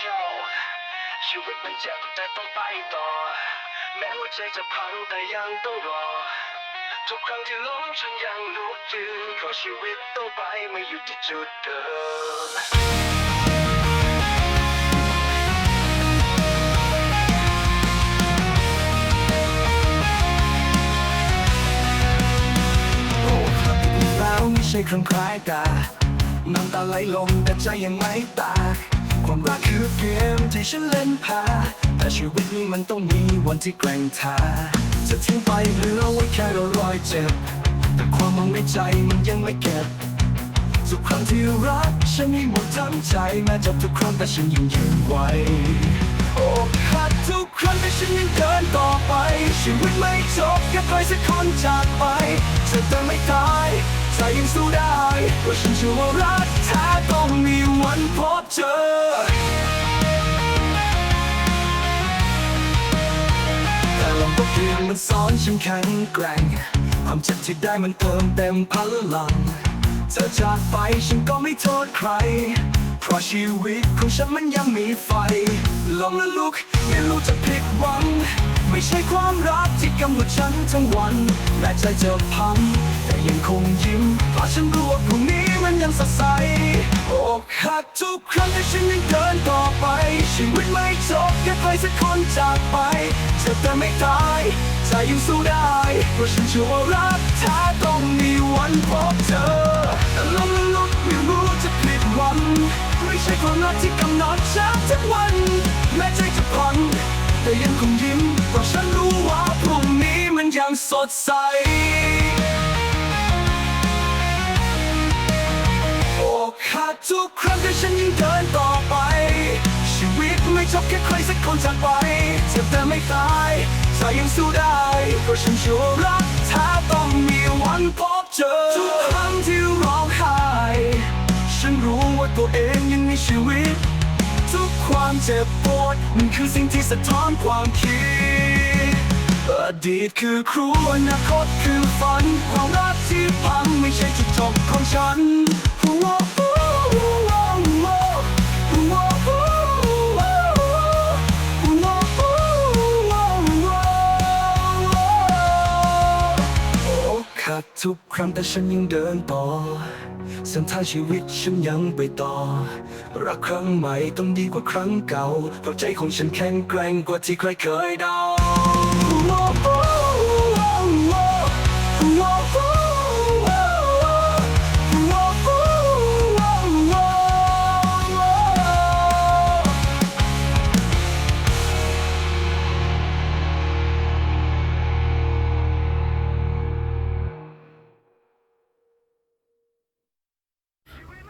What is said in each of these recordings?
โยชีวิตมันเจ็บแต่ต้องไปต่อ แม้ว่าใจจะพังแต่ยังต้องรอ ทุกครั้งที่ล้มฉันยังลุกยืนเพราะชีวิตต้องไปไม่หยุดที่จุดเดิมใช่ครั้งคล้ายตาน้ำตาไหลลงแต่ใจยังไม่ตาก ความรักคือเกมที่ฉันเล่นพาแต่ชีวิตนี้มันต้องมีวันที่แกร่งทาจะทิ้งไปเหลือไว้แค่รอยเจ็บ แต่ความหวังในใจมันยังไม่เก็บทุกครั้งที่รักฉันมีหมดทั้งใจแม้เจ็บทุกครั้งแต่ฉันยังยืนไหวอกหักทุกครั้งแต่ฉันยังเดินต่อไป ชีวิตไม่จบแค่ใครสักคนจากไปจะเดินไม่ตาย ได้เพราฉันเชื่อว่ารักแท้ต้องมีวันพบเจอแต่ลำบากเพียงมันสอนฉันแข็งแกร่ง ความเจ็บที่ได้มันเติมเต็มพลัง เธอจากไปฉันก็ไม่โทษใคร เพราะชีวิตของฉันมันยังมีไฟ ลงและลุกไม่รู้จะผิดหวัง ไม่ใช่ความรัก กำหนดฉันทั้งวันแม้ใจจะพัง แต่ยังคงยิ้มเพราะฉันรู้ว่าพรุ่งนี้มันยังสดใสอกหักทุกครั้งที่ฉันยังเดินต่อไป ชีวิตไม่จบแค่ใครสักคนจากไปเจ็บแต่ไม่ตายใจยังสู้ได้เพราะฉันเชื่อว่ารักแท้ต้องมีวันพบเจอแต่ลมละลุกไม่รู้จะผิดหวังไม่ใช่ความรักที่กำหนดฉันทุกวัน แม้ใจจะพังแต่ยังคงยิ้มเพราะฉันรู้ว่า พรุ่งนี้มันยังสดใสอกหักทุกครั้งที่ฉันยังเดินต่อไป ชีวิตไม่จบแค่ใครสักคนจากไปเจ็บแต่ไม่ตายใจยังสู้ได้เพราะฉันเชื่อว่ารักแท้ต้องมีวันพบเจอ ทุกครั้งที่ร้องไห้ฉันรู้ว่าตัวเองยังมีชีวิต ทุกความเจ็บปวดมันคือสิ่งที่สะท้อนความคิด อดีตคือครูอนาคตคือฝัน ความรักที่พังไม่ใช่จุดจบของฉันขาดทุกครั้งแต่ฉันยังเดินต่อเส้นทางชีวิตฉันยังไปต่อ รักครั้งใหม่ต้องดีกว่าครั้งเก่าเพราะใจของฉันแข็งแกร่งกว่าที่ใครเคยเดา Oh,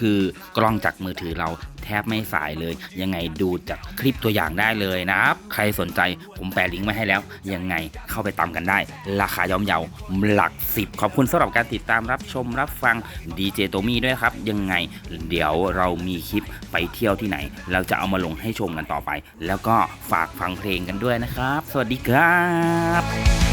คือกล้องจากมือถือเราแทบไม่สายเลย ยังไงดูจากคลิปตัวอย่างได้เลยนะครับ ใครสนใจผมแปะลิงก์ไว้ให้แล้ว ยังไงเข้าไปตามกันได้ ราคาย่อมเยาหลักสิบขอบคุณสำหรับการติดตามรับชมรับฟังดีเจโตมี่ด้วยครับ ยังไงเดี๋ยวเรามีคลิปไปเที่ยวที่ไหน เราจะเอามาลงให้ชมกันต่อไป แล้วก็ฝากฟังเพลงกันด้วยนะครับ สวัสดีครับ